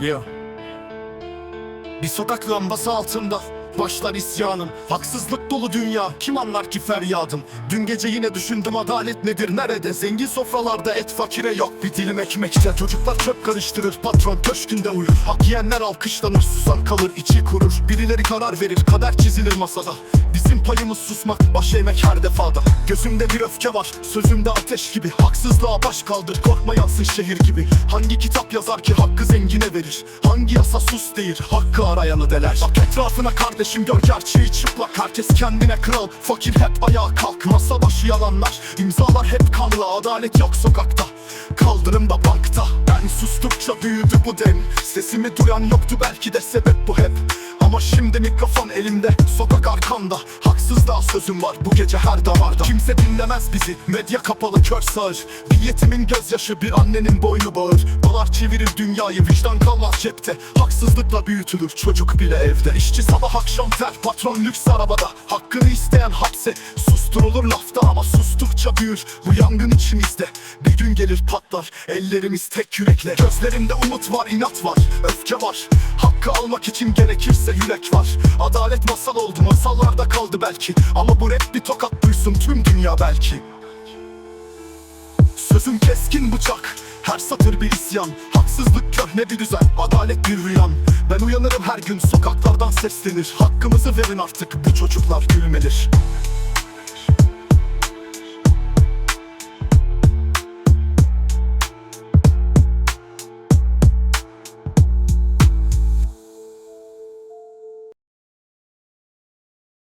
Yo. Bir sokak lambası altında Başlar isyanım. Haksızlık dolu dünya. Kim anlar ki feryadım? Dün gece yine düşündüm adalet nedir nerede? Zengin sofralarda et fakire yok. Bir dilim ekmekte Çocuklar çöp karıştırır. Patron köşkünde uyur. Hak yiyenler alkışlanır. Susan kalır içi kurur. Birileri karar verir. Kader çizilir masada. Bizim payımız susmak Baş eğmek her defada. Gözümde bir öfke var. Sözümde ateş gibi. Haksızlığa baş kaldır. Korkma yansın şehir gibi. Hangi kitap yazar ki hakkı zengine verir? Hangi yasa sus değil Hakkı arayanı deler. Bak etrafına kardeşim gör gerçeği çıplak. Herkes kendine kral. Fakir hep ayağa kalk Masa başı yalanlar. İmzalar hep kanlı. Adalet yok sokakta. Kaldırımda bankta. Ben sustukça büyüdü bu dem. Sesimi duyan yoktu belki de sebep bu hep. Ama şimdi mikrofon elimde. Sokak arkamda Haksızlığa sözüm var bu gece her damarda. Kimse dinlemez bizi Medya kapalı kör sağır. Bir yetimin gözyaşı bir annenin boynu bağır. Dolar çevirir dünyayı vicdan kalmaz cepte. Haksızlıkla büyütülür çocuk bile evde. İşçi sabah akşam ter patron lüks arabada. Hakkını isteyen hapse Susturulur sustukça büyür Bu yangın içimizde Bir gün gelir patlar Ellerimiz tek yürekle. Gözlerimde umut var inat var Öfke var. Hakkı almak için gerekirse yürek var. Adalet masal oldu masallarda kaldı belki. Ama bu rap bir tokat duysun tüm dünya belki. Sözüm keskin bıçak Her satır bir isyan. Haksızlık köhne bir düzen Adalet bir rüyan. Ben uyanırım her gün sokaklardan seslenir. Hakkımızı verin artık bu çocuklar gülmelir